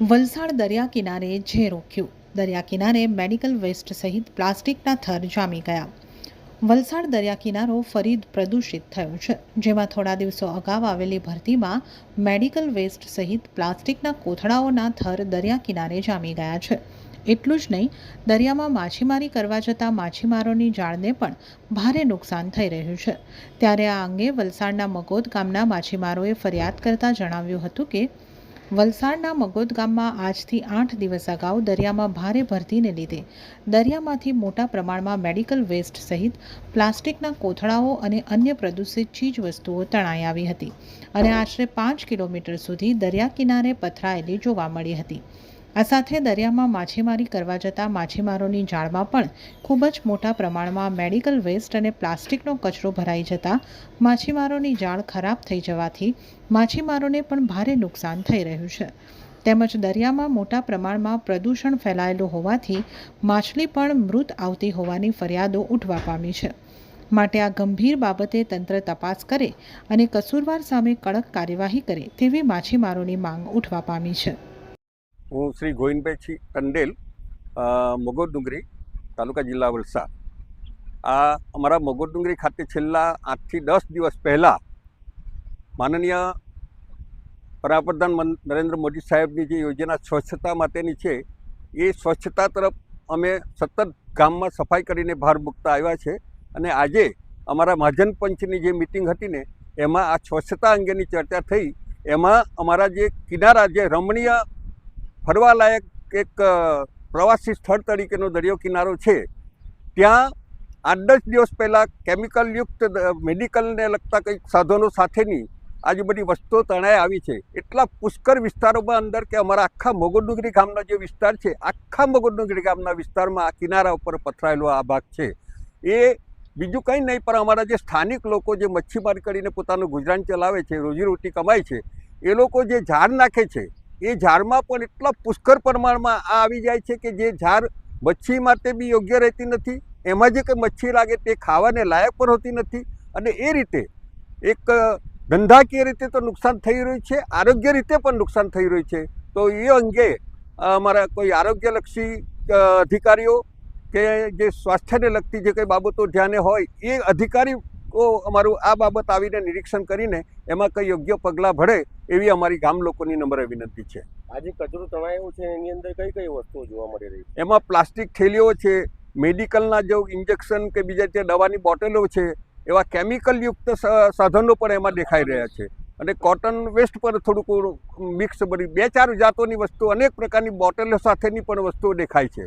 વલસાડ દરિયા કિનારે જે રોક્યું દરિયા કિનારે મેડિકલ વેસ્ટ સહિત પ્લાસ્ટિકના થર જામી ગયા. વલસાડ દરિયા કિનારો ફરી પ્રદૂષિત થયો છે. જેમાં થોડા દિવસો અગાઉ આવેલી ભરતીમાં મેડિકલ વેસ્ટ સહિત પ્લાસ્ટિકના કોથળાઓના થર દરિયા કિનારે જામી ગયા છે. એટલું જ નહીં, દરિયામાં માછીમારી કરવા જતા માછીમારોની જાળને પણ ભારે નુકસાન થઈ રહ્યું છે. ત્યારે આ અંગે વલસાડના મગોદ ગામના માછીમારોએ ફરિયાદ કરતા જણાવ્યું હતું કે વલસાડના મગોદ ગામમાં આજથી આઠ દિવસ અગાઉ દરિયામાં ભારે ભરતીને લીધે દરિયામાંથી મોટા પ્રમાણમાં મેડિકલ વેસ્ટ સહિત પ્લાસ્ટિકના કોથળાઓ અને અન્ય પ્રદૂષિત ચીજવસ્તુઓ તણાઈ આવી હતી. અને આશરે પાંચ કિલોમીટર સુધી દરિયા કિનારે પથરાયેલી જોવા મળી હતી. આ સાથે દરિયામાં માછીમારી કરવા જતા માછીમારોની જાળમાં પણ ખૂબ જ મોટા પ્રમાણમાં મેડિકલ વેસ્ટ અને પ્લાસ્ટિકનો કચરો ભરાઈ જતા માછીમારોની જાળ ખરાબ થઈ જવાથી માછીમારોને પણ ભારે નુકસાન થઈ રહ્યું છે. તેમજ દરિયામાં મોટા પ્રમાણમાં પ્રદૂષણ ફેલાયેલું હોવાથી માછલી પણ મૃત આવતી હોવાની ફરિયાદો ઉઠવા પામી છે. માટે આ ગંભીર બાબતે તંત્ર તપાસ કરે અને કસૂરવાર સામે કડક કાર્યવાહી કરે તેવી માછીમારોની માંગ ઉઠવા પામી છે. હું શ્રી ગોવિંદભાઈ ટંડેલ અ, ડુંગરી તાલુકા જિલ્લા વલસાડ. આ અમારા મગોદ ડુંગરી ખાતે છેલ્લા આઠથી દસ દિવસ પહેલાં માનનીય વડાપ્રધાન નરેન્દ્ર મોદી સાહેબની જે યોજના સ્વચ્છતા માટેની છે એ સ્વચ્છતા તરફ અમે સતત ગામમાં સફાઈ કરીને ભાર મૂકતા આવ્યા છે અને આજે અમારા મહાજન પંચની જે મિટિંગ હતી ને એમાં આ સ્વચ્છતા અંગેની ચર્ચા થઈ એમાં અમારા જે કિનારા જે રમણીય ફરવાલાયક એક પ્રવાસી સ્થળ તરીકેનો દરિયો કિનારો છે. ત્યાં આઠ દસ દિવસ પહેલાં કેમિકલયુક્ત મેડિકલને લગતા કંઈક સાધનો સાથેની આજુ બધી વસ્તુઓ તણાઈ આવી છે. એટલા પુષ્કર વિસ્તારોમાં અંદર કે અમારા આખા મોગોડુંગરી ગામનો જે વિસ્તાર છે, આખા મોગોડુંગરી ગામના વિસ્તારમાં આ કિનારા ઉપર પથરાયેલો આ ભાગ છે. એ બીજું કંઈ નહીં, પણ અમારા જે સ્થાનિક લોકો જે મચ્છીમારી કરીને પોતાનું ગુજરાન ચલાવે છે, રોજીરોટી કમાય છે, એ લોકો જે ઝાડ નાખે છે એ ઝાડમાં પણ એટલા પુષ્કળ પ્રમાણમાં આ આવી જાય છે કે જે ઝાડ મચ્છી માટે બી યોગ્ય રહેતી નથી, એમાં જે કંઈ મચ્છી લાગે તે ખાવાને લાયક પણ હોતી નથી અને એ રીતે એક ધંધાકીય રીતે તો નુકસાન થઈ રહ્યું છે, આરોગ્ય રીતે પણ નુકસાન થઈ રહ્યું છે. તો એ અંગે અમારા કોઈ આરોગ્યલક્ષી અધિકારીઓ કે જે સ્વાસ્થ્યને લગતી જે કંઈ બાબતો ધ્યાને હોય, એ અધિકારીઓ અમારું આ બાબત આવીને નિરીક્ષણ કરીને એમાં કંઈ યોગ્ય પગલાં ભરે એવી અમારી ગામ લોકોની નંબર વિનંતી છે. આજે કચરો તણાયો છે એની અંદર કઈ કઈ વસ્તુઓ જોવા મળી રહી છે? એમાં પ્લાસ્ટિક થેલીઓ છે મેડિકલના જો ઇન્જેક્શન કે બીજા જે દવાની બોટલો છે એવા કેમિકલયુક્ત સાધનો પણ એમાં દેખાઈ રહ્યા છે. અને કોટન વેસ્ટ પર થોડુંક મિક્સ બની બે ચાર જાતોની વસ્તુ અનેક પ્રકારની બોટલો સાથેની પણ વસ્તુઓ દેખાય છે.